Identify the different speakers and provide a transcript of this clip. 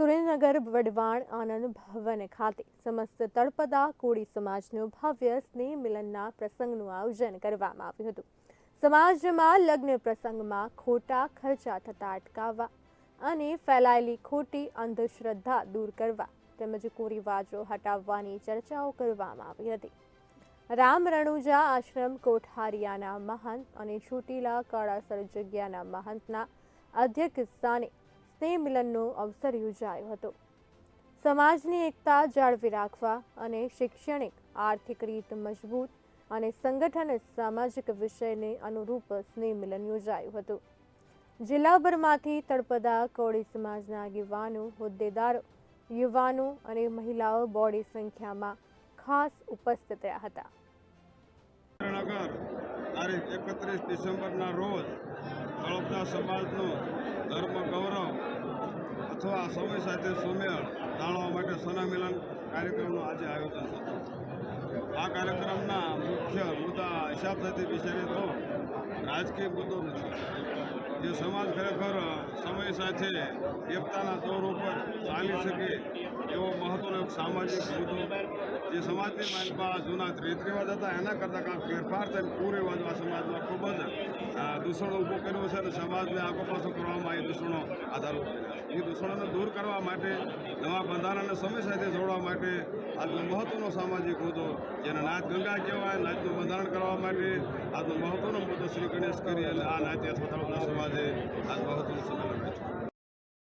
Speaker 1: સુરેન્દ્રનગર વડવાણ આનંદ ભવન ખાતે સમસ્ત તળપદા કોળી સમાજનું ભવ્ય સ્નેહ મિલનના પ્રસંગનું આયોજન કરવામાં આવ્યું હતું. સમાજમાં લગ્ન પ્રસંગમાં ખોટા ખર્ચા થતા અટકાવવા અને ફેલાયેલી ખોટી અંધશ્રદ્ધા દૂર કરવા તેમજ કુરિવાજો હટાવવાની ચર્ચાઓ કરવામાં આવી હતી. રામ રણુજા આશ્રમ કોઠારિયાના મહંત અને છૂટીલા કાળાસર જગ્યાના મહંતના અધ્યક્ષ સ્થાને સ્નેહ મિલનનો અવસર યોજાયો હતો. સમાજની એકતા જાળવી રાખવા અને શૈક્ષણિક, આર્થિક રીત મજબૂત અને સંગઠન સામાજિક વિષયને અનુરૂપ સ્નેહ મિલન યોજાયું હતું. જિલ્લાભરમાંથી તળપદા, કોળી સમાજના યુવાનો, હોદ્દેદારો, યુવાનો અને મહિલાઓ બોડી સંખ્યામાં ખાસ ઉપસ્થિત રહ્યા હતા.
Speaker 2: તારીખ એકત્રીસ ડિસેમ્બરના રોજ તળપદા સમાજનું ધર્મ ગૌરવ અથવા સમય સાથે સુમેળ જાણવા માટે સનામિલન કાર્યક્રમનું આજે આયોજન થતું. આ કાર્યક્રમના મુખ્ય મુદ્દા હિસાબ સાથે વિચારીએ તો રાજકીય મુદ્દો નથી જે સમાજ ખરેખર સમય સાથે એકતાના દોર ઉપર ચાલી શકે એવો મહત્વનો સામાજિક મુદ્દો. જે સમાજની માઇન્ડમાં જૂના રીત રિવાજ હતા, એના કરતાં કાંઈક ફેરફાર થઈને કુરિવાજો આ સમાજમાં ખૂબ જ દૂષણો ઊભો કર્યો છે અને સમાજને આગો પાછો કરવામાં એ દૂષણો આધાર કર્યા છે. એ દૂષણોને દૂર કરવા માટે, નવા બંધારણને સમય સાથે જોડવા માટે આજનો મહત્વનો સામાજિક મુદ્દો, જેને નાચ ગંગા કહેવાય નાચનું બંધારણ કરવા માટે આજનો મહત્વનો મુદ્દો શ્રી ગણેશ કરી, અને આ નાટ્ય અથવા સમાજે આજ મહત્વનું સંમેલન